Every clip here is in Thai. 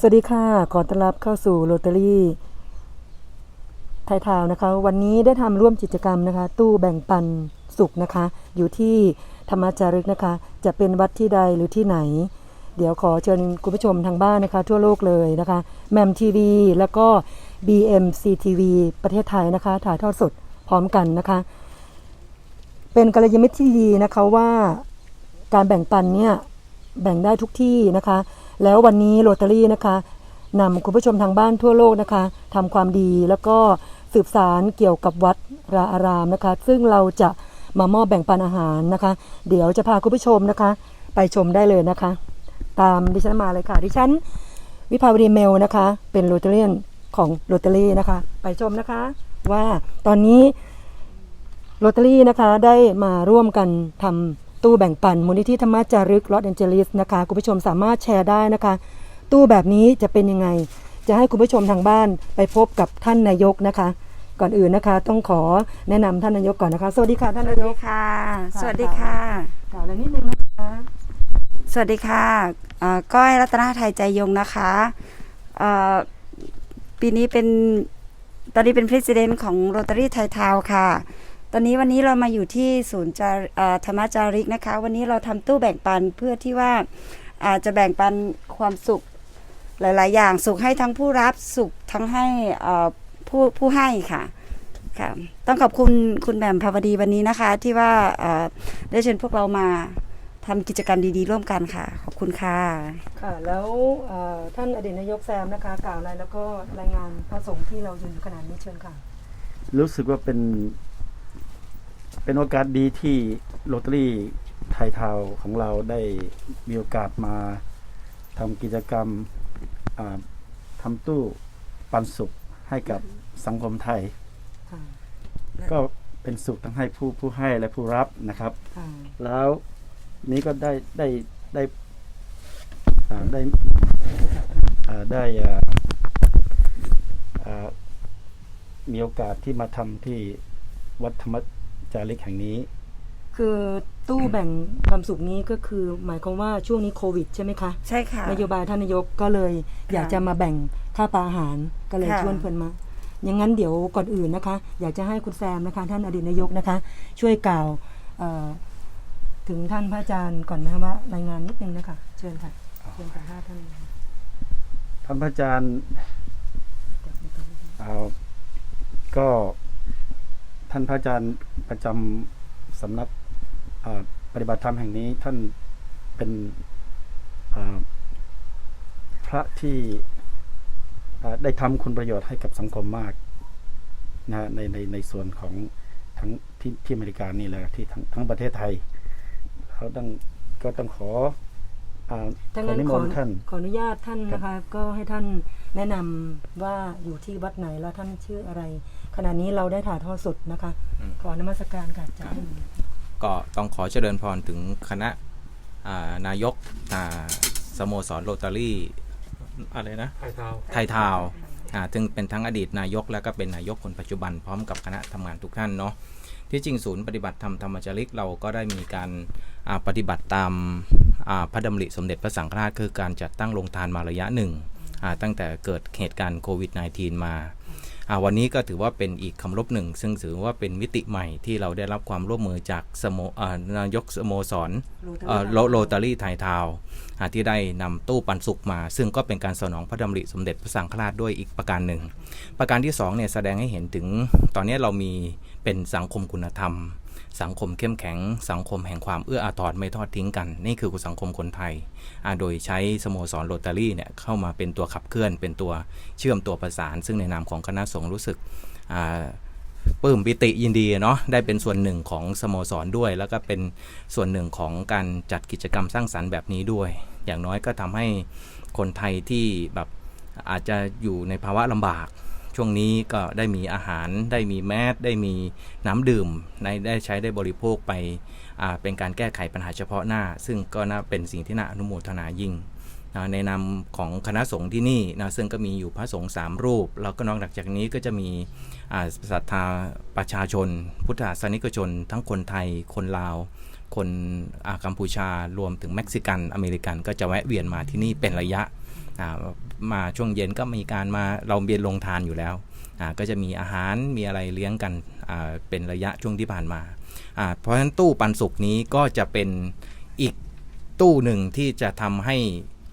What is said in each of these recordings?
สวัสดีค่ะ ขอต้อนรับเข้าสู่โรตารี่ไทยทาวนะคะ วันนี้ได้ทำร่วมกิจกรรมนะคะ ตู้แบ่งปันสุขนะคะ อยู่ที่ธรรมจารึกนะคะ จะเป็นวัดที่ใดหรือที่ไหน เดี๋ยวขอเชิญคุณผู้ชมทางบ้านนะคะ ทั่วโลกเลยนะคะแมมทีวีแล้วก็ BMCTV ประเทศไทยนะคะ ถ่ายทอดสดพร้อมกันนะคะ เป็นกัลยาณมิตรที่ดีนะคะว่าการแบ่งปันเนี่ยแบ่งได้ทุกที่นะคะ แล้ววันนี้โรตารี่นะคะนำคุณผู้ชมทางบ้านทั่วโลกนะคะทำความดีแล้วก็สืบสารเกี่ยวกับวัดราอารามนะคะ ซึ่งเราจะมามอบแบ่งปันอาหารนะคะ เดี๋ยวจะพาคุณผู้ชมนะคะ ไปชมได้เลยนะคะ ตามดิฉันมาเลยค่ะ ดิฉัน วิภาวดีเมลนะคะ เป็นโรตาเรียนของโรตารี่นะคะ ไปชมนะคะ ว่าตอนนี้โรตารี่นะคะได้มาร่วมกันทำ ตู้แบ่งปันมูลนิธิธรรมจารึกลอสแอนเจลิสนะคะคุณผู้ชมสามารถแชร์ได้นะคะ ตู้แบบนี้จะเป็นยังไง จะให้คุณผู้ชมทางบ้านไปพบกับท่านนายกนะคะ ก่อนอื่นนะคะ ต้องขอแนะนำท่านนายกก่อนนะคะ สวัสดีค่ะท่านสนาวัสยดีกค่ะค่ะ สวัสดีค่ะ กล่าวอะไรนิดนึงนะคะสวัสดีค่ะเอ่อก้อยรัตนาไทยใจยงนะคะเอ่อปีนี้เป็นตอนนี้เป็น president ของ Rotary Thai Town ค่ะ ตอนนี้วันนี้เรามาอยู่ที่ศูนย์จาเอ่อธรรมจาริกนะคะ วันนี้เราทำตู้แบ่งปันเพื่อที่ว่าอาจจะแบ่งปันความสุขหลาย ๆ อย่างสุขให้ทั้งผู้รับสุขทั้งให้เอ่อผู้ผู้ให้ค่ะค่ะต้องขอบคุณคุณแหม่มภาวดีวันนี้นะคะ ที่ว่าเอ่อได้เชิญพวกเรามาทำกิจกรรมดี ๆ ร่วมกันค่ะ ขอบคุณค่ะค่ะแล้วเอ่อท่านอดีตนายกแซมนะคะ กล่าวอะไรแล้วก็รายงานพระสงฆ์ที่เราอยู่ขนาดนี้เชิญค่ะ รู้สึกว่าเป็น เป็นโอกาสดีที่โรตารี่ไทยทาวน์ของเราได้มีโอกาสมาทำกิจกรรมอ่าทำตู้ปันสุขให้กับสังคมไทยค่ะก็เป็นสุขทั้งให้ผู้ผู้ให้และผู้รับนะครับค่ะแล้วนี้ก็ได้ได้ได้อ่าได้อ่าได้อ่าอ่ามีโอกาสที่มาทำที่วัดธรรม จาริกแห่งนี้ คือตู้แบ่งความสุขนี้ก็คือหมายความว่าช่วงนี้โควิดใช่ไหมคะ ใช่ค่ะ นโยบายท่านนายกก็เลยอยากจะมาแบ่งค่าปลาอาหารก็เลยค่ะ ชวนเพื่อนมา อย่างนั้นเดี๋ยวก่อนอื่นนะคะ อยากจะให้คุณแซมนะคะ ท่านอดีตนายกนะคะ ช่วยกล่าวเอ่อถึงท่านพระอาจารย์ก่อนนะคะว่ารายงานนิดนึงนะคะ เชิญค่ะเชิญค่ะท่านท่านพระอาจารย์เอาก็ ท่านพระอาจารย์ประจำสำนักอ่าปฏิบัติธรรมแห่งนี้ท่านเป็นอ่าพระที่อ่าได้ทำคุณประโยชน์ให้กับสังคมมากนะฮะในในในส่วนของทั้งที่ที่อเมริกานี่แหละที่ทั้งทั้งประเทศไทยเราต้องก็ต้องขออ่าถ้าของั้นนิขมอนต์ท่านขออนุญาตท่านนะคะ ก็ให้ท่าน แนะนำว่าอยู่ที่วัดไหนแล้วท่านชื่ออะไร ขณะนี้เราได้ถ่ายทอดสดนะคะ ขอนมัสการค่ะจากท่านก็ต้องขอเจริญพรถึงคณะอ่านายกอ่าสโมสรโรตารี่อะไรนะไทยทาวไทยทาวน์อ่าซึ่งเป็นทั้งอดีตนายกแล้วก็เป็นนายกคนปัจจุบันพร้อมกับคณะทำงานทุกท่านเนาะที่จริงศูนย์ปฏิบัติธรรมธรรมจาริกเราก็ได้มีการอ่าปฏิบัติตามอ่าพระดำริสมเด็จพระสังฆราชคือการจัดตั้งโรงทานมาระยะหนึ่งอ่า ตั้งแต่เกิดเหตุการณ์โควิด -19 มาอ่าวันนี้ก็ถือว่าเป็นอีกคำรบหนึ่ง ซึ่งถือว่าเป็นมิติใหม่ที่เราได้รับความร่วมมือจากสโมอ่านายกสโมสรเอ่อโรโรตารี่ไทยทาวน์อ่าที่ได้นำตู้ปันสุกมา ซึ่งก็เป็นการสนองพระดำริสมเด็จพระสังฆราชด้วยอีกประการหนึ่ง ประการที่2เนี่ยแสดงให้เห็นถึงตอนนี้เรามีเป็นสังคมคุณธรรม สังคมเข้มแข็ง สังคมแห่งความเอื้ออาทรไม่ทอดทิ้งกัน นี่คือสังคมคนไทย โดยใช้สโมสรโรตารี่เนี่ยเข้ามาเป็นตัวขับเคลื่อน เป็นตัวเชื่อมตัวประสาน ซึ่งในนามของคณะสงฆ์รู้สึกปลื้มปิติยินดีเนาะได้เป็นส่วนหนึ่งของสโมสรด้วย แล้วก็เป็นส่วนหนึ่งของการจัดกิจกรรมสร้างสรรค์แบบนี้ด้วย อย่างน้อยก็ทำให้คนไทยที่แบบอาจจะอยู่ในภาวะลำบาก ช่วงนี้ก็ได้มีอาหารได้มีแมสได้มีน้ำดื่มในได้ใช้ได้บริโภคไปเป็นการแก้ไขปัญหาเฉพาะหน้า ซึ่งก็น่าเป็นสิ่งที่น่าอนุโมทนายิ่งนะในนามของคณะสงฆ์ที่นี่นะซึ่งก็มีอยู่พระสงฆ์สามรูป แล้วก็นอกจากนี้ก็จะมีศรัทธาประชาชน พุทธศาสนิกชน ทั้งคนไทยคนลาว คนกัมพูชารวมถึงเม็กซิกันอเมริกันก็จะแวะเวียนมาที่นี่เป็นระยะ มาช่วงเย็นก็มีการมาเราเบียนลงทานอยู่แล้ว ก็จะมีอาหารมีอะไรเลี้ยงกันเป็นระยะช่วงที่ผ่านมา เพราะฉะนั้นตู้ปันสุกนี้ก็จะเป็นอีกตู้หนึ่งที่จะทำให้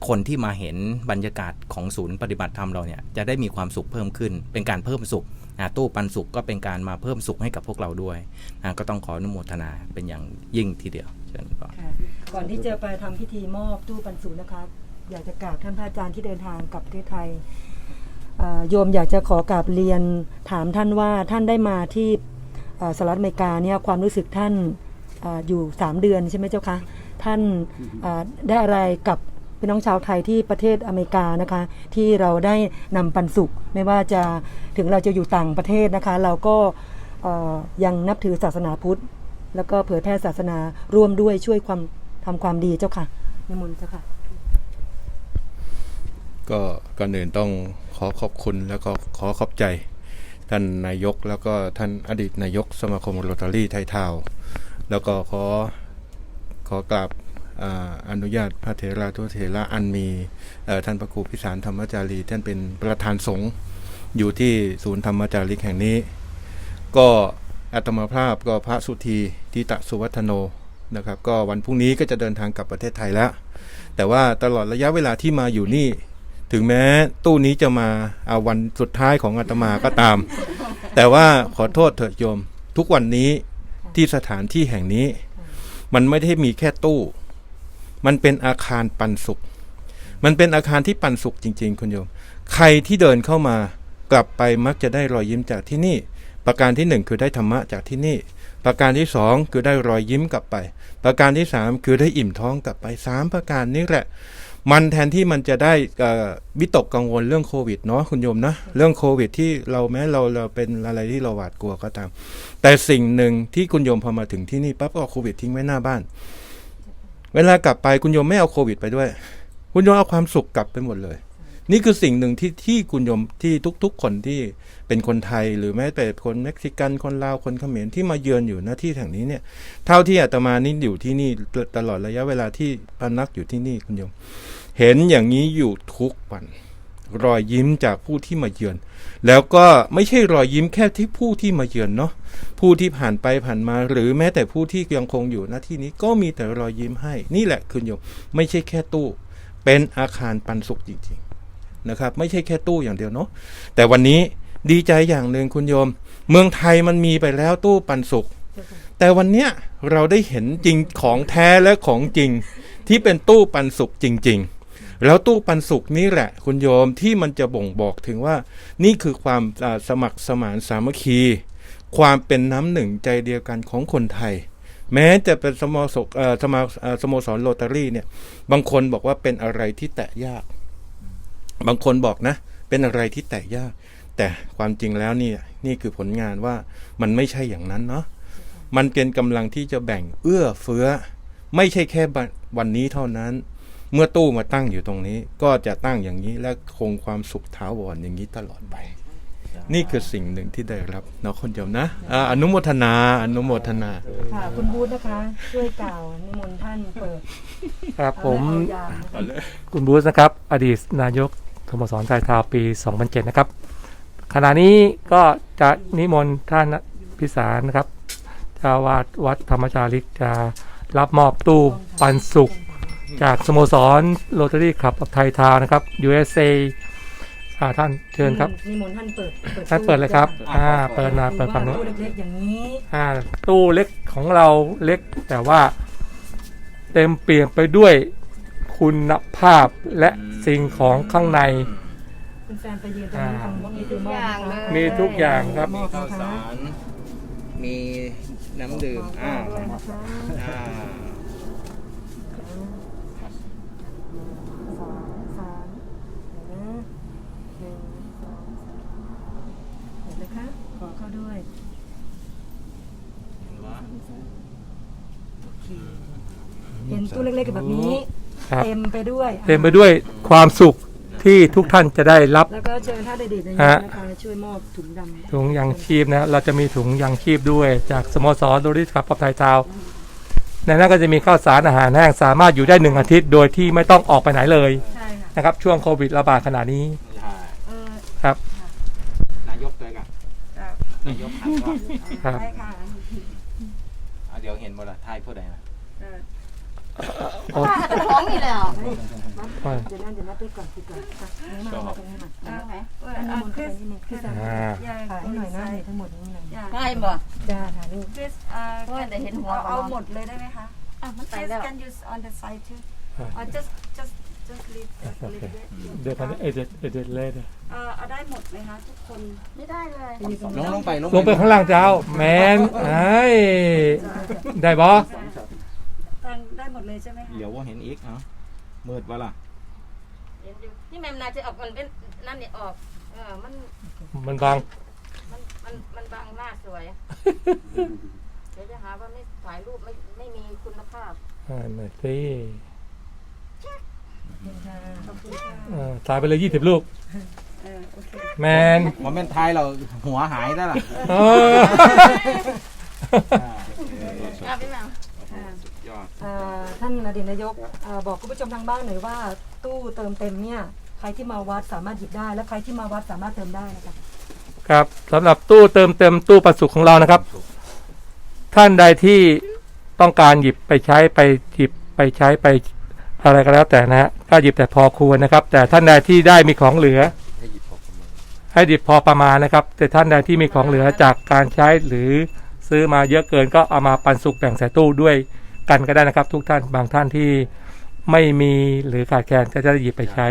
คนที่มาเห็นบรรยากาศของศูนย์ปฏิบัติธรรมเราเนี่ยจะได้มีความสุขเพิ่มขึ้น เป็นการเพิ่มสุขตู้ปันสุขก็เป็นการมาเพิ่มสุขให้กับพวกเราด้วย ก็ต้องขออนุโมทนาเป็นอย่างยิ่งทีเดียวเชิญก่อนก่อนที่จะไปทำพิธีมอบตู้ปันสุขนะคะ อยากจะกราบท่านพระอาจารย์ที่เดินทางกลับประเทศไทยเอ่อโยมอยากจะขอกราบเรียนถามท่านว่าท่านได้มาที่เอ่อสหรัฐอเมริกาเนี่ยความรู้สึกท่านเอออยู่ 3 เดือนใช่ไหมเจ้าคะท่านเอ่อได้อะไรกับพี่น้องชาวไทยที่ประเทศอเมริกานะคะ ที่เราได้นำปันสุข ไม่ว่าจะถึงเราจะอยู่ต่างประเทศนะคะ เราก็เอ่อยังนับถือศาสนาพุทธ แล้วก็เผยแพร่ศาสนาร่วมด้วยช่วยความทำความดีเจ้าค่ะนิมนต์เจ้าค่ะ ก็ก่อนอื่นต้องขอขอบคุณแล้วก็ขอขอบใจ ท่านนายกแล้วก็ท่านอดีตนายกสมาคมโรตารี่ไทยทาวแล้วก็ขอขอกราบอนุญาตพระเถราทุเถระอันมีท่านพระครูพิสารธรรมจารีท่านเป็นประธานสงฆ์อยู่ที่ศูนย์ธรรมจาริกแห่งนี้ ก็อาตมาภาพก็พระสุธีทิตะสุวัฒโนนะครับ ก็วันพรุ่งนี้ก็จะเดินทางกลับประเทศไทยแล้ว แต่ว่าตลอดระยะเวลาที่มาอยู่นี่ ถึงแม้ตู้นี้จะมาเอาวันสุดท้ายของอาตมาก็ตาม แต่ว่าขอโทษเถิดโยม ทุกวันนี้ที่สถานที่แห่งนี้ มันไม่ได้มีแค่ตู้ มันเป็นอาคารปันสุข มันเป็นอาคารที่ปันสุขจริง ๆ คุณโยม ใครที่เดินเข้ามากลับไปมักจะได้รอยยิ้มจากที่นี่ ประการที่หนึ่งคือได้ธรรมะจากที่นี่ ประการที่สองคือได้รอยยิ้มกลับไป ประการที่สามคือได้อิ่มท้องกลับไปสามประการนี้แหละ มันแทนที่มันจะได้วิตกกังวลเรื่องโควิดเนาะคุณโยมนะเรื่องโควิดที่เราแม้เราเราเป็นอะไรที่เราหวาดกลัวก็ตาม แต่สิ่งหนึ่งที่คุณโยมพอมาถึงที่นี่ปั๊บก็เอาโควิดทิ้งไว้หน้าบ้าน เวลากลับไปคุณโยมไม่เอาโควิดไปด้วย คุณโยมเอาความสุขกลับไปหมดเลย นี่คือสิ่งหนึ่งที่ที่คุณยมที่ทุกๆ คนที่เป็นคนไทยหรือแม้แต่คนเม็กซิกันคนลาวคนเขมรที่มาเยือนอยู่หน้าที่แห่งนี้เนี่ยเท่าที่อาตมานี่อยู่ที่นี่ตลอดระยะเวลาที่พนักอยู่ที่นี่คุณยม เห็นอย่างนี้อยู่ทุกวันรอยยิ้มจากผู้ที่มาเยือน แล้วก็ไม่ใช่รอยยิ้มแค่ที่ผู้ที่มาเยือนเนาะผู้ที่ผ่านไปผ่านมา หรือแม้แต่ผู้ที่ยังคงอยู่หน้าที่นี้ก็มีแต่รอยยิ้มให้ นี่แหละคุณโยมไม่ใช่แค่ตู้ เป็นอาคารปันสุขจริง นะครับ ไม่ใช่แค่ตู้อย่างเดียวเนาะแต่วันนี้ดีใจอย่างหนึ่งคุณโยม เมืองไทยมันมีไปแล้วตู้ปันสุขแต่วันเนี้ยเราได้เห็นจริงของแท้และของจริง ที่เป็นตู้ปันสุขจริง ๆ แล้วตู้ปันสุขนี่แหละ คุณโยมที่มันจะบ่งบอกถึงว่า นี่คือความสมัครสมานสามัคคี ความเป็นน้ำหนึ่งใจเดียวกันของคนไทยแม้จะเป็นสโมสรเอ่อสมอ่อสโมสรโรตารี่เนี่ย บางคนบอกว่าเป็นอะไรที่แตะยาก บางคนบอกนะ เป็นอะไรที่แตะยาก แต่ความจริงแล้วนี่นี่คือผลงานว่ามันไม่ใช่อย่างนั้นเนาะมันเป็นกำลังที่จะแบ่งเอื้อเฟื้อ ไม่ใช่แค่บันวันนี้เท่านั้น เมื่อตู้มาตั้งอยู่ตรงนี้ ก็จะตั้งอย่างนี้และคงความสุขถาวรอย่างนี้ตลอดไป นี่คือสิ่งหนึ่งที่ได้รับเนาะคนเดียวนะอ่าอนุโมทนา อนุโมทนา ค่ะคุณบูธนะคะ ช่วยกล่าวนิมนต์ท่านเปิดครับผมเอายามนะคะคุณบูธนะครับ อดีตนายก สโมสรไทยทาวน์ปี 2007 นะครับ ขณะนี้ก็จะนิมนต์ท่านพิสารนะครับเจ้าวาดวัดธรรมจาริกจะรับมอบตู้ปันสุข จากสโมสรโรตารี่คลับไทยทาวน์นะครับ USA อ่าท่านเชิญครับนิมนต์ท่านเปิดท่านเปิดเลยครับอ่าเปิดมาเปิดฝั่งนู้นตู้เล็กๆอย่างนี้อ่าตู้เล็กของเราเล็กแต่ว่า เต็มเปลี่ยนไปด้วย คุณภาพและสิ่งของข้างในคุณแฟนไปยืนตรงนี้ทำว่ามีตู้มอบนะคะมีทุกอย่างครับมอบนะคะมีน้ำดื่มอ่าด้วยนะคะอ่าสองสามเดี๋ยวนะหนึ่งสองสามเห็นไหมคะขอเข้าด้วยโอเคเห็นตู้เล็กๆแบบนี้ ครับ เต็มไปด้วยเต็มไปด้วยความสุขที่ทุกท่านจะได้รับ แล้วก็เชิญท่านเดชนายกฮะนะคะช่วยมอบถุงดำถุงยางชีพนะเราจะมีถุงยางชีพด้วย จากสโมสรโดริสครับปอบไทยทาวน์ในนั้นก็จะมีข้าวสารอาหารแห้งสามารถอยู่ได้หนึ่งอาทิตย์ โดยที่ไม่ต้องออกไปไหนเลยใช่ค่ะนะครับ ช่วงโควิดระบาดขนาดนี้ใช่เออครับนายกเลยกันครับนายกหันก่อนครับได้ค่ะอะเดี๋ยวเห็นบ่ละทายผู้ใดนะเออ โอ้ท้องนี่แล้วเดี๋ยวนั้นเดี๋ยวนั้นไปก่อนไปก่อนค่ะนี่มามาตรงนี้มาเอาไหมเอออันนี้เอามันคริสนี่มันคริสอ่าอย่าถ่ายให้หน่อยนะทั้งหมดนี้หน่อยอย่าได้บ่จ้าถ่ายรูปคริสเอ่อโอ้ยแต่เห็นหัวเอาเอาก่อนหมดเลยได้ไหมคะอะมันไป Chris แล้ว can use on the side too อ่า or just just just leave just โอ leave เค it เดี๋ยวตอนนี้เอเดเอเดเลสเอ่อเอาได้หมดไหมคะทุกคนไม่ได้เลยลงลงไปลงไปข้างล่างเจ้า แมนไอ้ยได้บอทางได้หมดเลยใช่ไหมคะเดี๋ยวว่าเห็นอีกเนาะมืดวะล่ะเห็นอยู่นี่แมมนาจะออกมันเป็นนั่นนี่ออก เออมันมันบังมันมันมันบางหน้าสวย เดี๋ยวจะหาว่าไม่ถ่ายรูปไม่ไม่มีคุณภาพอ่าหน่อยสิขอบคุณค่ะอ่าถ่ายไปเลยยี่สิบลูก เออโอเคแมนโมเมนต์ไทายเราหัวหายได้ล่ะเออ อะพี่แมวสุด ยอดอ่าท่านอดีตนายกอ่าบอกคุณผู้ชมทางบ้านหน่อยว่า ตู้เติมเต็มเนี่ย ใครที่มาวัดสามารถหยิบได้ และใครที่มาวัดสามารถเติมได้นะคะครับสำหรับตู้เติมเต็มตู้ปันสุขของเรานะครับ ท่านใดที่ต้องการหยิบไปใช้ไปหยิบไปใช้ไปอะไรก็แล้วแต่นะฮะก็หยิบแต่พอควรนะครับ แต่ท่านใดที่ได้มีของเหลือ ให้หยิบพอประมาณนะครับ แต่ท่านใดที่มีของเหลือจากการใช้หรือซื้อมาเยอะเกินก็เอามาปันสุกแบ่งใส่ตู้ด้วย กันก็ได้นะครับ ทุกท่านบางท่านที่ไม่มีหรือขาดแคลนก็จะได้หยิบไปใช้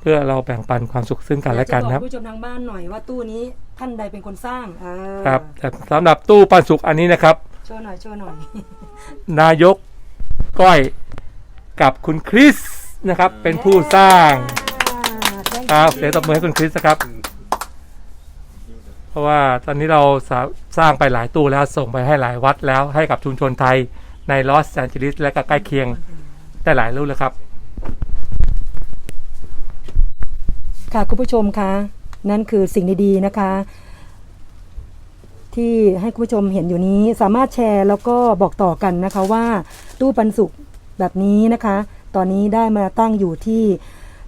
เพื่อเราแบ่งปันความสุขซึ่งกันและกันอยานะครับจบอกผู้ชมทางบ้านหน่อยว่าตู้นี้ท่านใดเป็นคนสร้างเออครับแต่สำหรับตู้ปันสุกอันนี้นะครับ โชว์หน่อยโชว์หน่อย นายกก้อยกับคุณคริสนะครับ เป็นผู้สร้างครับเสียงตบมือให้คุณคริสนะครับ เพราะว่าตอนนี้เราสาสร้างไปหลายตู้แล้วส่งไปให้หลายวัดแล้วให้กับชุมชนไทย ในลอสแอนเจลิสและก็ใกล้เคียงได้หลายรูปแล้วครับ ค่ะคุณผู้ชมคะนั่นคือสิ่งดีๆนะคะ ที่ให้คุณผู้ชมเห็นอยู่นี้สามารถแชร์แล้วก็บอกต่อกันนะคะว่าตู้ปันสุขแบบนี้นะคะ ตอนนี้ได้มาตั้งอยู่ที่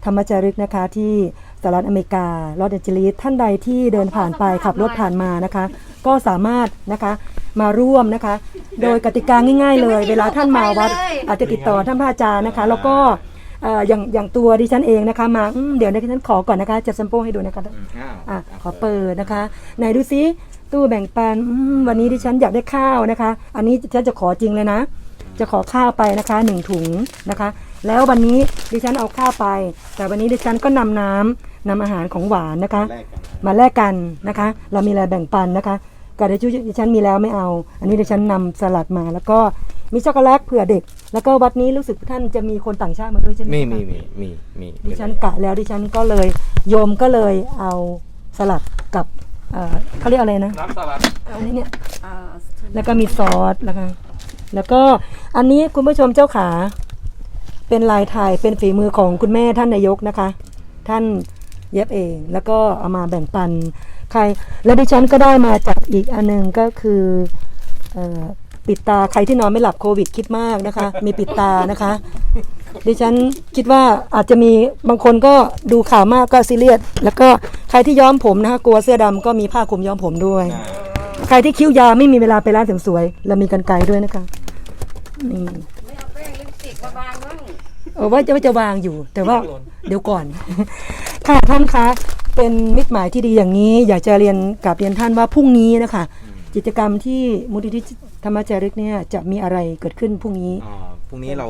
ธรรมจารึกนะคะที่ สหรัฐอเมริกาลอสแอนเจลิสท่านใดที่เดินผ่านไปขับรถผ่านมานะคะ ก็สามารถนะคะมาร่วมนะคะ โดยกติกาง่าย ๆ เลย เวลาท่านมาวัดอาจจะติดต่อท่านพระอาจารย์นะคะ แล้วก็เอ่ออย่างอย่างตัวดิฉันเองนะคะมาอืมเดี๋ยวดิฉันขอก่อนนะคะจะแซมเปิลให้ดูนะคะอะขอเปิดนะคะไหนดูซิตู้แบ่งปันอืมวันนี้ดิฉันอยากได้ข้าวนะคะ อันนี้ฉันจะขอจริงเลยนะ จะขอข้าวไปนะคะหนึ่งถุงนะคะ แล้ววันนี้ดิฉันเอาข้าวไป แต่วันนี้ดิฉันก็นำน้ำนำอาหารของหวานนะคะแลกกันนะมาแลกกันนะคะ เรามีอะไรแบ่งปันนะคะกระดาษชุดิฉันมีแล้วไม่เอา อันนี้ดิฉันนำสลัดมา แล้วก็มีช็อกโกแลตเผื่อเด็ก แล้วก็วัดนี้รู้สึกท่านจะมีคนต่างชาติมาด้วยใช่ไหมมีคะมีมีมีมีดิฉันกะแล้วดิฉันก็เลยโยมก็เลยเอาสลัดกับเอ่อเขาเรียกอะไรนะน้ำสลัดอันนี้เนี่ยเอ่อแล้วก็มีซอสแล้วก็แล้วก็อันนี้คุณผู้ชมเจ้าขา เป็นลายไทยเป็นฝีมือของคุณแม่ท่านนายกนะคะ ท่านเย็บเอง แล้วก็เอามาแบ่งปันใคร แล้วดิฉันก็ได้มาจากอีกอันหนึงก็คืออปิดตาใครที่นอนไม่หลับโควิดคิดมากนะคะ มีปิดตานะคะ ดิฉันคิดว่าอาจจะมีบางคนก็ดูข่าวมากก็ซีเรียสแล้วก็ใครที่ย้อมผมนะคะกลัวเสื้อดำก็มีผ้าคลุมย้อมผมด้วย ใครที่คิ้วยาวไม่มีเวลาไปร้านเสริมสวยเรามีกันไกลด้วยนะคะนี่ไม่เอาแป้งลิปสติกมาบางมั้งเออว่าจะว่าจะวางอยู่ แต่ว่าเดี๋ยวก่อน ค่ะท่านคะเป็นมิตรหมายที่ดีอย่างนี้ อยากจะเรียนกับเรียนท่านว่าพรุ่งนี้นะคะ กิจกรรมที่มูลนิธิธรรมจารึกเนี่ยจะมีอะไรเกิดขึ้นพรุ่งนี้อ่าพรุ่งนี้เรา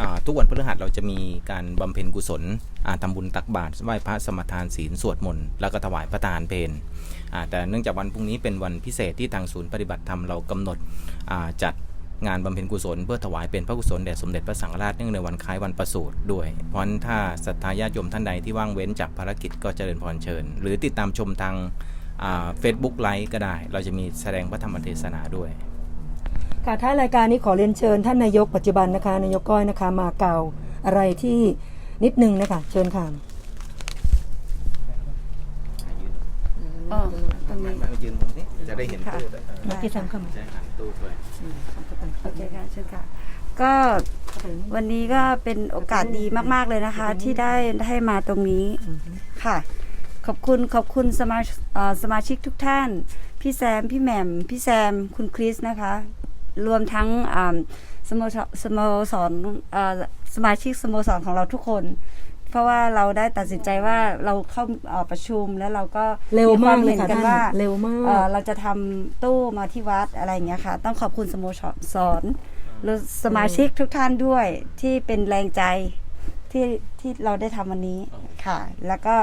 อ่าทุกวันพฤหัสเราจะมีการบำเพ็ญกุศลอ่าทำบุญตักบาตรไหว้พระสมทานศีลสวดมนต์แล้วก็ถวายพระทานเพลอ่าแต่เนื่องจากวันพรุ่งนี้เป็นวันพิเศษที่ทางศูนย์ปฏิบัติธรรมเรากำหนดอ่าจัด งานบำเพ็ญกุศลเพื่อถวายเป็นพระกุศลแด่สมเด็จพระสังฆราชเนื่องในวันคล้ายวันประสูติด้วย เพราะฉะนั้นถ้าศรัทธาญาติโยมท่านใดที่ว่างเว้นจากภารกิจก็เจริญพรเชิญ หรือติดตามชมทางเฟซบุ๊กไลฟ์ก็ได้ เราจะมีแสดงพระธรรมเทศนาด้วยค่ะท้ายรายการนี้ขอเรียนเชิญท่านนายกปัจจุบันนะคะนายกก้อยนะคะมากล่าวอะไรที่นิดนึงนะคะเชิญค่ะอ๋อตรงนี้มายืนตรงนี้ จะได้เห็นตู้ด้วยมาที่สามคำ ใช่หันตู้ด้วย โอเคค่ะเชิญค่ะ ก็วันนี้ก็เป็นโอกาสดีมาก ๆ เลยนะคะ ที่ได้ให้มาตรงนี้ค่ะ ขอบคุณขอบคุณสมาชเอ่อสมาชิกทุกท่าน พี่แซม พี่แหม่ม พี่แซม คุณคริสนะคะ รวมทั้งอ่าสโมสรสโมสรเอ่อสมาชิกสโมสรของเราทุกคน เพราะว่าเราได้ตัดสินใจว่าเราเข้าเอ่อประชุมแล้วเราก็เร็วมากควเลยห็นค่ะกันท่านว่าเร็วมาเอ่อกเราจะทำตู้มาที่วัดอะไรอย่างเงี้ยค่ะ ต้องขอบคุณสโมสรและสมาชิกทุกท่านด้วยที่เป็นแรงใจที่ที่เราได้ทำวันนี้ค่ะ แล้วก็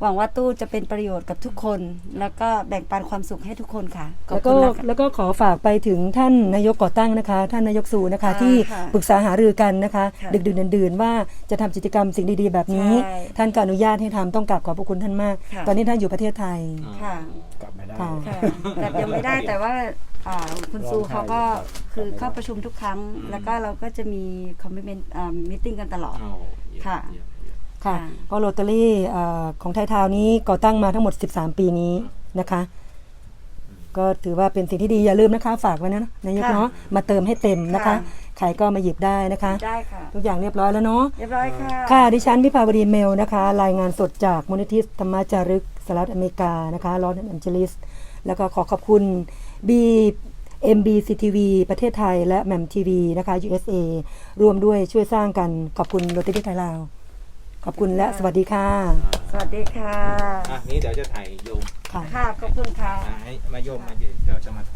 หวังว่าตู้จะเป็นประโยชน์กับทุกคน แล้วก็แบ่งปันความสุขให้ทุกคนค่ะขอบแล้วคุก็ณนะคะ แล้วก็ขอฝากไปถึงท่านนายกก่อตั้งนะคะ ท่านนายกสูนะคะอ่าที่ค่ะปรึกษาหารือกันนะคะ ค่ะดึกดื่นดื่นๆว่าจะทำกิจกรรมสิ่งดีๆ แบบนี้ ใช่ท่านก็อนุญาตให้ทำต้องกราบขอบพระคุณท่านมาก ค่ะ ตอนนี้ท่านอยู่ประเทศไทย ค่ะ กลับไม่ได้ ค่ะ ค่ะแต่ยังไม่ได้แต่ว่าอ่าคุณซูเขาก็ร้องไห้คือเข้าประชุมทุกครั้ง แล้วก็เราก็จะมีคอมมิชเมนต์มิ팅กันตลอด ค่ะค่ะ ค่ะเพราะโรตารี่ของไทยทาวน์นี้ก่อตั้งมาทั้งหมด 13 ปีนี้นะคะ ก็ถือว่าเป็นสิ่งที่ดีอย่าลืมนะคะ ฝากไว้นะนายกค่ะเนาะมาเติมให้เต็มนะคะค่ะใครก็มาหยิบได้นะคะได้ค่ะทุกอย่างเรียบร้อยแล้วเนาะเรียบร้อยค่ะค่ะดิฉันพิภาวดีเมลนะคะ รายงานสดจากมูลนิธิธรรมจารึกสหรัฐอเมริกานะคะลอสแอนเจลิสแล้วก็ขอขอบคุณ B MBCTV ประเทศไทยและแหม่มทีวีนะคะ USA รวมด้วยช่วยสร้างกันขอบคุณโรตารี่ไทยลาว ขอบคุณและสวัสดีค่ะ สวัสดีค่ะ อะนี้เดี๋ยวจะถ่ายโยมค่ะ ค่ะ ขอบคุณค่ะ อะให้มาโยมมายืนเดี๋ยวจะมาถ่าย